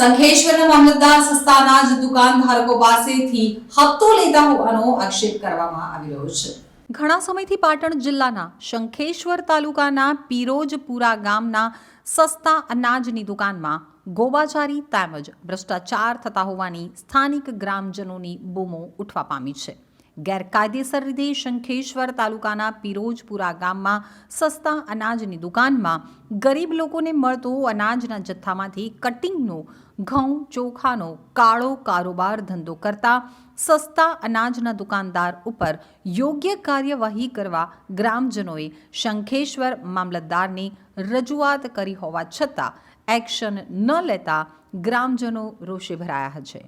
સંખેશ્વરના મામલતદાર સસ્તા જ દુકાનધારકો પાસેથી હપ્તો લેતા હોવાનો આક્ષેપ કરવામાં આવી રહ્યો છે. ઘણા સમયથી પાટણ જિલ્લાના શંખેશ્વર તાલુકાના પીરોજપુરા ગામના સસ્તા અનાજની દુકાનમાં ગોબાચારી તેમજ ભ્રષ્ટાચાર થતા હોવાની સ્થાનિક ગ્રામજનોની બૂમો ઉઠવા પામી છે. ગેરકાયદેસર રીતે શંખેશ્વર તાલુકાના પિરોજપુરા ગામમાં સસ્તા અનાજની દુકાનમાં ગરીબ લોકોને મળતો અનાજના જથ્થામાંથી કટિંગનો, ઘઉં, ચોખાનો કાળો કારોબાર ધંધો કરતા સસ્તા અનાજના દુકાનદાર ઉપર યોગ્ય કાર્યવાહી કરવા ગ્રામજનોએ શંખેશ્વર મામલતદારને રજૂઆત કરી હોવા છતાં એક્શન ન લેતા ગ્રામજનો રોષે ભરાયા છે.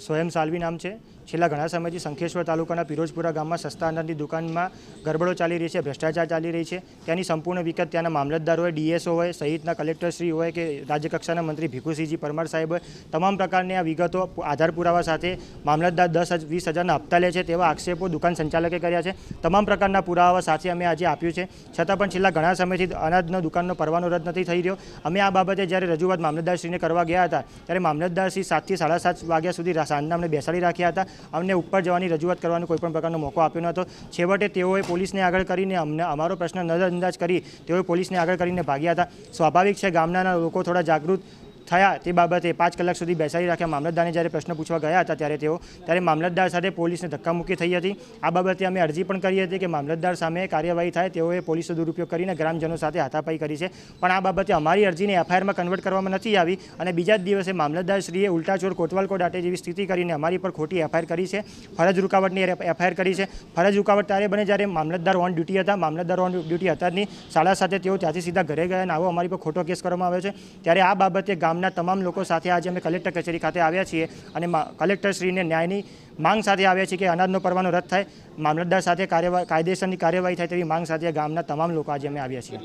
સ્વયં સાલવી નામ છે. છેલ્લા ઘણા સમયથી શંખેશ્વર તાલુકાના પિરોજપુરા ગામમાં સસ્તા અનાજની દુકાનમાં ગરબડો ચાલી રહી છે, ભ્રષ્ટાચાર ચાલી રહી છે. ત્યાંની સંપૂર્ણ વિગત ત્યાંના મામલતદાર હોય ડીએસઓ હોય, સહિતના કલેક્ટરશ્રી હોય કે રાજ્યકક્ષાના મંત્રી ભીખુસિંહજી પરમાર સાહેબ તમામ પ્રકારની આ વિગતો આધાર પુરાવા સાથે મામલતદાર દસ વીસ હજારના હપ્તા લે છે તેવા આક્ષેપો દુકાન સંચાલકે કર્યા છે. તમામ પ્રકારના પુરાવા સાથે અમે આજે આપ્યું છે. છતાં પણ છેલ્લા ઘણા સમયથી અનાજનો દુકાનનો પરવાનો રદ નથી થઈ રહ્યો. અમે આ બાબતે જ્યારે રજૂઆત મામલતદારશ્રીને કરવા ગયા હતા, ત્યારે મામલતદારશ્રી સાતથી સાડા સાત વાગ્યા સુધી સાંજના અમને બેસાડી રાખ્યા હતા. અમને ઉપર જવાની રજૂઆત કરવાનો કોઈ પણ પ્રકારનો મોકો આપ્યો ન હતો. છેવટે તેઓએ પોલીસને આગળ કરીને અમને અમારો પ્રશ્ન નજરઅંદાજ કરી તેઓએ પોલીસને આગળ કરીને ભાગ્યા હતા. સ્વાભાવિક છે ગામના લોકો થોડા જાગૃત થયા તે બાબતે પાંચ કલાક સુધી બેસાડી રાખ્યા. મામલતદારને જ્યારે પ્રશ્ન પૂછવા ગયા હતા ત્યારે તેઓ, ત્યારે મામલતદાર સાથે પોલીસને ધક્કામુક્કી થઈ હતી. આ બાબતે અમે અરજી પણ કરી હતી કે મામલતદાર સામે કાર્યવાહી થાય તેઓએ પોલીસનો દુરુપયોગ કરીને ગ્રામજનો સાથે હાથાપાઈ કરી છે. પણ આ બાબતે અમારી અરજીને એફઆઈઆરમાં કન્વર્ટ કરવામાં નથી આવી અને બીજા જ દિવસે મામલતદારશ્રીએ ઉલટાચોર કોટવાલ કોટ આટે જેવી સ્થિતિ કરીને અમારી પર ખોટી એફઆઈઆર કરી છે. ફરજ રૂકાવટની એફઆઈઆર કરી છે. ફરજ રૂકાવટ ત્યારે બને જ્યારે મામલતદાર ઓન ડ્યુટી હતા. મામલતદાર ઓન ડ્યુટી હતા જ નહીં સાડા સાથે તેઓ ત્યાંથી સીધા ઘરે ગયા અને આવો અમારી પર ખોટો કેસ કરવામાં આવ્યો છે. ત્યારે આ બાબતે ગામના તમામ લોકો સાથે આજે અમે કલેક્ટર કચેરી ખાતે આવ્યા છીએ અને કલેક્ટરશ્રીને ન્યાયની માંગ સાથે આવ્યા છીએ કે અનાજનો પરવાનો રદ થાય મામલતદાર સાથે કાર્યવાહી કાયદેસરની કાર્યવાહી થાય તેવી માંગ સાથે ગામના તમામ લોકો આજે અમે આવ્યા છીએ.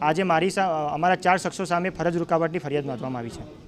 આજે મારી અમારા ચાર શખ્સો સામે ફરજ રૂકાવટની ફરિયાદ નોંધવામાં આવી છે.